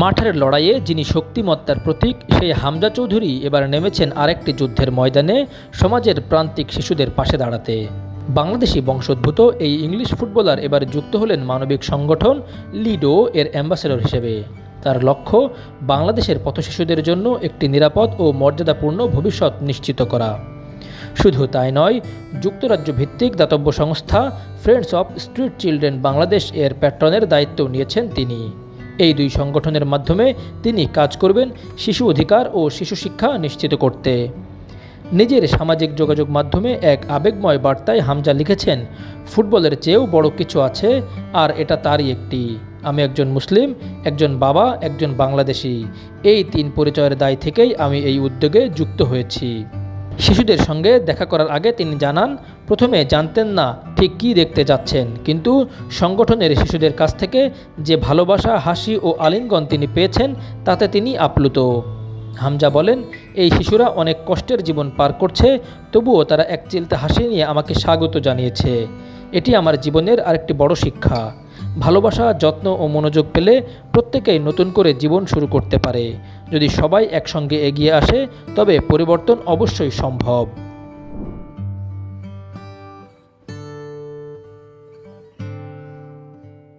মাঠের লড়াইয়ে যিনি শক্তিমত্তার প্রতীক, সেই হামজা চৌধুরী এবার নেমেছেন আরেকটি যুদ্ধের ময়দানে সমাজের প্রান্তিক শিশুদের পাশে দাঁড়াতে। বাংলাদেশি বংশোদ্ভূত এই ইংলিশ ফুটবলার এবার যুক্ত হলেন মানবিক সংগঠন লিডো এর অ্যাম্বাসেডর হিসেবে। তার লক্ষ্য, বাংলাদেশের পথশিশুদের জন্য একটি নিরাপদ ও মর্যাদাপূর্ণ ভবিষ্যৎ নিশ্চিত করা। শুধু তাই নয়, যুক্তরাজ্য ভিত্তিক দাতব্য সংস্থা friends of street children Bangladesh এর প্যাট্রনের দায়িত্ব নিয়েছেন তিনি। এই দুই সংগঠনের মাধ্যমে তিনি কাজ করবেন শিশু অধিকার ও শিশু শিক্ষা নিশ্চিত করতে। নিজের সামাজিক যোগাযোগ মাধ্যমে এক আবেগময় বার্তায় হামজা লিখেছেন, ফুটবলের চেয়েও বড় কিছু আছে, আর এটা তারই একটি। আমি একজন মুসলিম, একজন বাবা, একজন বাংলাদেশি। এই তিন পরিচয়ের দায় থেকেই আমি এই উদ্যোগে যুক্ত হয়েছি। শিশুদের সঙ্গে দেখা করার আগে তিনি জানান, প্রথমে জানতেন না ঠিক কী দেখতে যাচ্ছেন, কিন্তু সংগঠনের শিশুদের কাছ থেকে যে ভালোবাসা, হাসি ও আলিঙ্গন তিনি পেয়েছেন, তাতে তিনি আপ্লুত। হামজা বলেন, এই শিশুরা অনেক কষ্টের জীবন পার করছে, তবুও তারা এক চিলতে হাসি নিয়ে আমাকে স্বাগত জানিয়েছে। এটি আমার জীবনের আরেকটি বড় শিক্ষা। ভালোবাসা, যত্ন ও মনোযোগ পেলে প্রত্যেকেই নতুন করে জীবন শুরু করতে পারে। যদি সবাই একসঙ্গে এগিয়ে আসে, তবে পরিবর্তন অবশ্যই সম্ভব।